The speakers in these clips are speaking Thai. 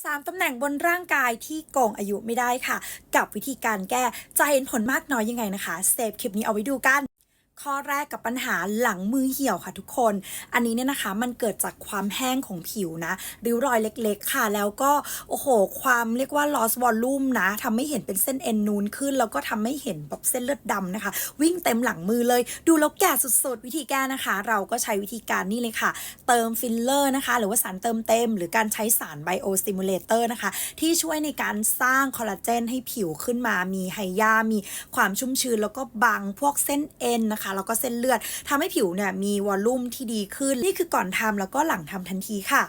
3ตำแหน่งบนร่างกายที่โกงอายุไม่ได้ค่ะ กับวิธีการแก้จะเห็นผลมากน้อยยังไงนะคะเซฟคลิปนี้เอาไว้ดูกัน ข้อแรกกับปัญหาหลังมือเหี่ยวค่ะทุกคน อันนี้เนี่ยนะคะมันเกิดจากความแห้งของผิวนะริ้วรอยเล็กๆ ค่ะ แล้วก็โอ้โห ความเรียกว่า loss volume นะทำให้เห็นเป็นเส้นเอ็นนูนขึ้น แล้วก็ทำให้เห็นแบบเส้นเลือดดำนะคะ วิ่งเต็มหลังมือเลย ดูแล้วแก่สุดๆ วิธีแก้นะคะ เราก็ใช้วิธีการนี่เลยค่ะ เติมฟิลเลอร์นะคะ หรือว่าสารเติมเต็ม หรือการใช้สารไบโอสติมูลเลเตอร์นะคะ ที่ช่วยในการสร้างคอลลาเจนให้ผิวขึ้นมามีไฮยามีความชุ่มชื้นแล้วก็บังพวกเส้นเอ็นนะคะแล้วก็เส้นเลือดทำให้ผิวเนี่ยมีวอลลุ่มที่ดีขึ้น นี่คือก่อนทำแล้วก็หลังทำทันทีค่ะ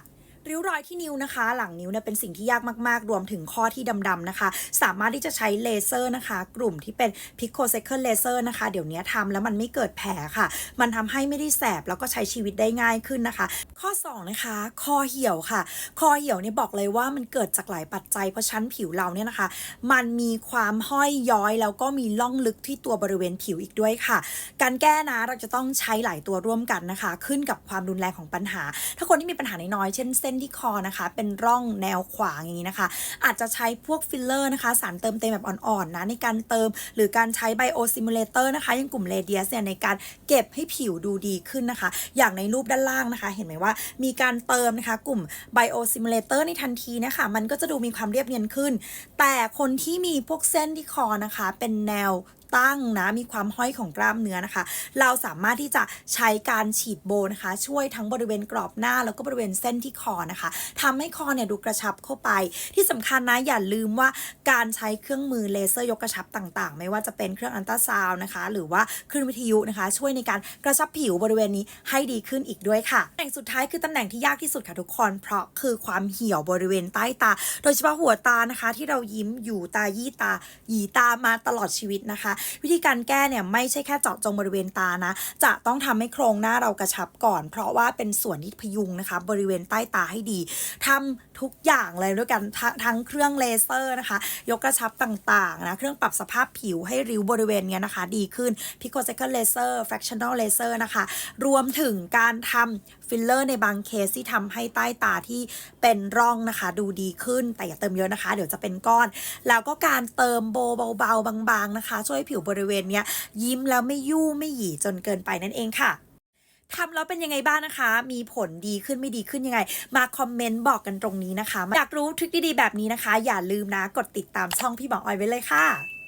ริ้วรอยที่นิ้วนะคะ หลังนิ้วเนี่ยเป็นสิ่งที่ยากมาก ๆ รวมถึงข้อที่ดำ ๆ นะคะ สามารถที่จะใช้เลเซอร์นะคะ กลุ่มที่เป็น Pico Cycle Laser นะคะ เดี๋ยวนี้ทำแล้วมันไม่เกิดแผลค่ะ มันทำให้ไม่ได้แสบ แล้วก็ใช้ชีวิตได้ง่ายขึ้นนะคะ ข้อ 2 นะคะ คอเหี่ยวค่ะ คอเหี่ยวเนี่ยบอกเลยว่ามันเกิดจากหลายปัจจัยเพราะชั้นผิวเราเนี่ยนะคะ มันมีความห้อยย้อย แล้วก็มีล่องลึกที่ตัวบริเวณผิวอีกด้วยค่ะ การแก้นะเราจะต้องใช้หลายตัวร่วมกันนะคะ ขึ้นกับความรุนแรงของปัญหา ถ้าคนที่มีปัญหาน้อยๆเช่นเส้นที่คอนะคะ เป็นร่องแนวขวางอย่างนี้นะคะ อาจจะใช้พวกฟิลเลอร์นะคะ สารเติมเต็มแบบอ่อนๆนะในการเติม หรือการใช้ไบโอซิมูเลเตอร์นะคะยังกลุ่มเรเดียสเนี่ยในการเก็บให้ผิวดูดีขึ้นนะคะ อย่างในรูปด้านล่างนะคะ เห็นไหมว่ามีการเติมนะคะ กลุ่มไบโอซิมูเลเตอร์ในทันทีนะคะ มันก็จะดูมีความเรียบเนียนขึ้น แต่คนที่มีพวกเส้นที่คอนะคะ เป็นแนว ตั้งนะมีความห้อยของกล้ามเนื้อนะคะ เราสามารถที่จะใช้การฉีดโบนะคะ ช่วยทั้งบริเวณกรอบหน้าแล้วก็บริเวณเส้นที่คอนะคะทำให้คอเนี่ยดูกระชับเข้าไป ที่สำคัญนะอย่าลืมว่าการใช้เครื่องมือเลเซอร์ยกกระชับต่าง ๆ ไม่ว่าจะเป็นเครื่องอันตราซาวน์นะคะ หรือว่าคลื่นวิทยุนะคะ ช่วยในการกระชับผิวบริเวณนี้ให้ดีขึ้นอีกด้วยค่ะตำแหน่งสุดท้ายคือตำแหน่งที่ยากที่สุดค่ะทุกคนเพราะคือความเหี่ยวบริเวณใต้ตา โดยเฉพาะหัวตานะคะ ที่เรายิ้มอยู่ตายี่ตาหยีตามาตลอดชีวิตนะคะวิธีการแก้เนี่ยไม่ใช่แค่เจาะจงบริเวณตานะ จะต้องทำให้โครงหน้าเรากระชับก่อน เพราะว่าเป็นส่วนที่พยุงนะคะ บริเวณใต้ตาให้ดีทำทุกอย่างเลยด้วยกันททั้งเครื่องเลเซอร์นะคะ ยกกระชับต่างๆนะเครื่องปรับสภาพผิวให้ริ้วบริเวณเนี้ยนะคะ ดีขึ้น Pico Cycle Laser Fractional Laser นะคะ รวมถึงการทำฟิลเลอร์ในบางเคสที่ทำให้ใต้ตาที่เป็นร่องนะคะ ดูดีขึ้นแต่อย่าเติมเยอะนะคะ เดี๋ยวจะเป็นก้อน แล้วก็การเติมโบเบาๆบางๆนะคะ ช่วยให้ผิวบริเวณเนี้ยยิ้มแล้วไม่ยู่ไม่หยีจนเกินไปนั่นเองค่ะทำแล้วเป็นยังไงบ้างนะคะ มีผลดีขึ้นไม่ดีขึ้นยังไง มาคอมเมนต์บอกกันตรงนี้นะคะ อยากรู้ทริคดีๆแบบนี้นะคะ อย่าลืมนะ กดติดตามช่องพี่หมอออยไว้เลยค่ะ